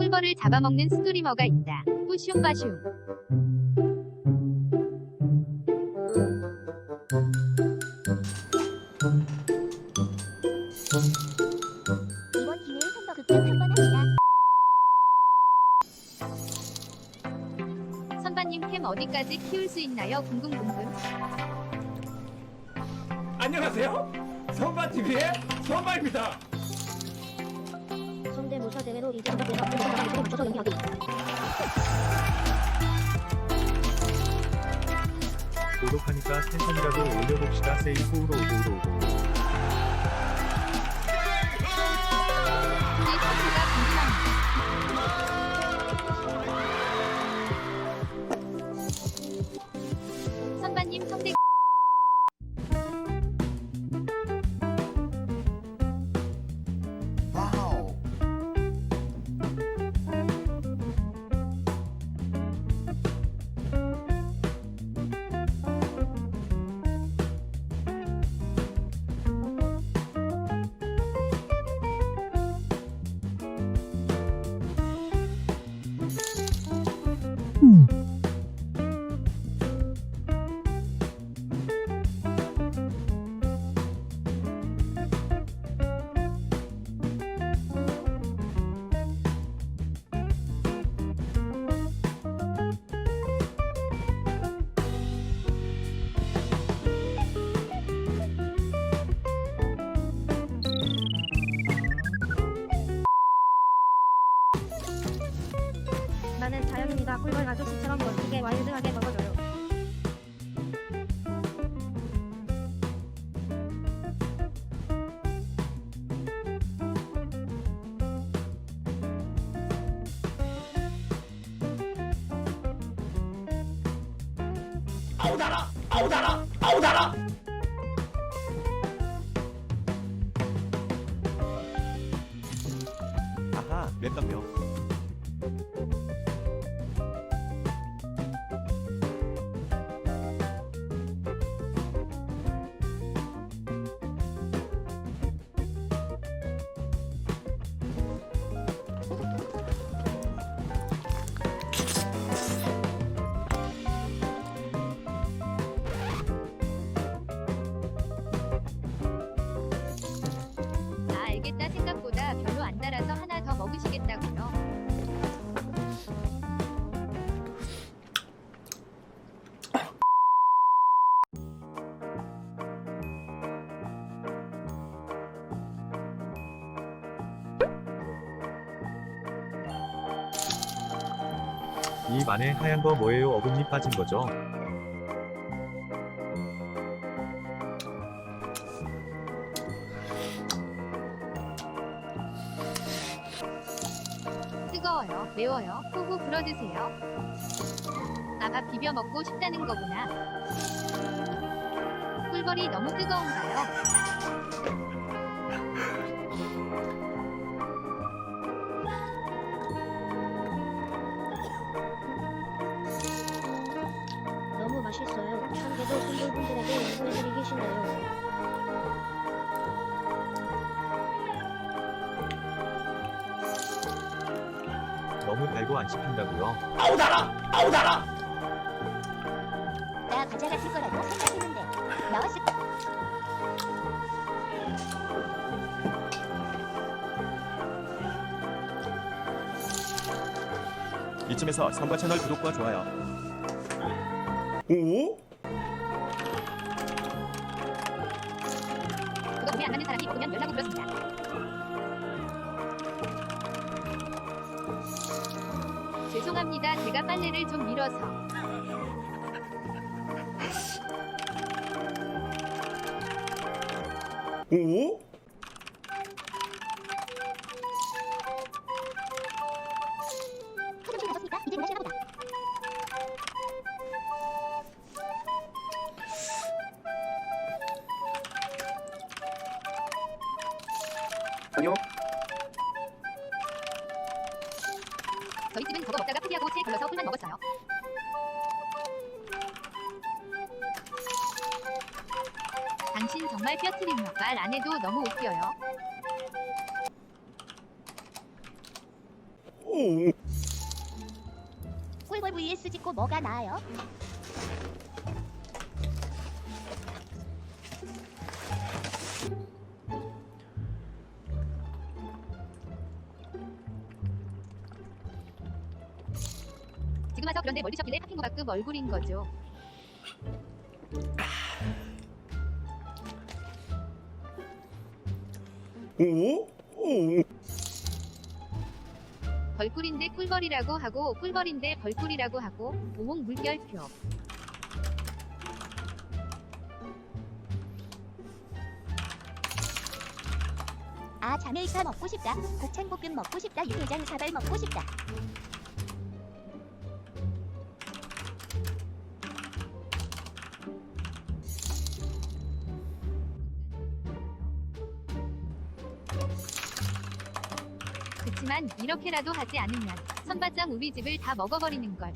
꿀벌을 잡아먹는 스트리머가 있다. 뿌숑바숑. 이번 기회에 선거 극장 한번 합시다. 선반님 캠 어디까지 키울 수 있나요? 궁금궁금. 안녕하세요. 선바TV의 선바입니다. 성대모사 대회로 이제 대회가 공개가 묻혀서 연기하기. 고독하니까 텐션이라도 올려봅시다 세일 호우로 오고. 선반님 성대 나는 자연인이다. 꿀벌 아저씨처럼 멋지게 와일드하게 먹어줘요. 아우 달아, 아우 달아, 아우 달아. 아하, 몇 깜요. 입 안에 하얀 거 뭐예요 어금니 빠진 거죠 뜨거워요. 매워요. 후후 불어드세요. 아밥 비벼 먹고 싶다는 거구나. 꿀벌이 너무 뜨거운가요? 너무 달고 안 씹힌다고요 아우 달아, 아우 달아. 나 과자 같을 거라고 생각했는데 나왔을 거. 이쯤에서 선바 채널 구독과 좋아요. 오? 그거 몸에 안 맞는 사람이 먹으면 열나고 그렇습니다. 죄송합니다. 제가 빨래를 좀 밀어서. 오? 화장 저희 집은 저거 먹다가 포기하고 채 걸러서 꿀만 먹었어요. 당신 정말 뼈트리며 말 안 해도 너무 웃겨요. 오? 꿀벌 vs 짓고 뭐가 나아요? 지금 와서 그런데 멀리셔길래 파핑고가급 얼굴인 거죠. 오? 오? 벌꿀인데 꿀벌이라고 하고 꿀벌인데 벌꿀이라고 하고 오목 물결표. 아 자메이카 먹고 싶다. 곱창볶음 먹고 싶다. 육개장 사발 먹고 싶다. 그치만 이렇게라도 하지 않으면 선바짱 우리 집을 다 먹어버리는 걸.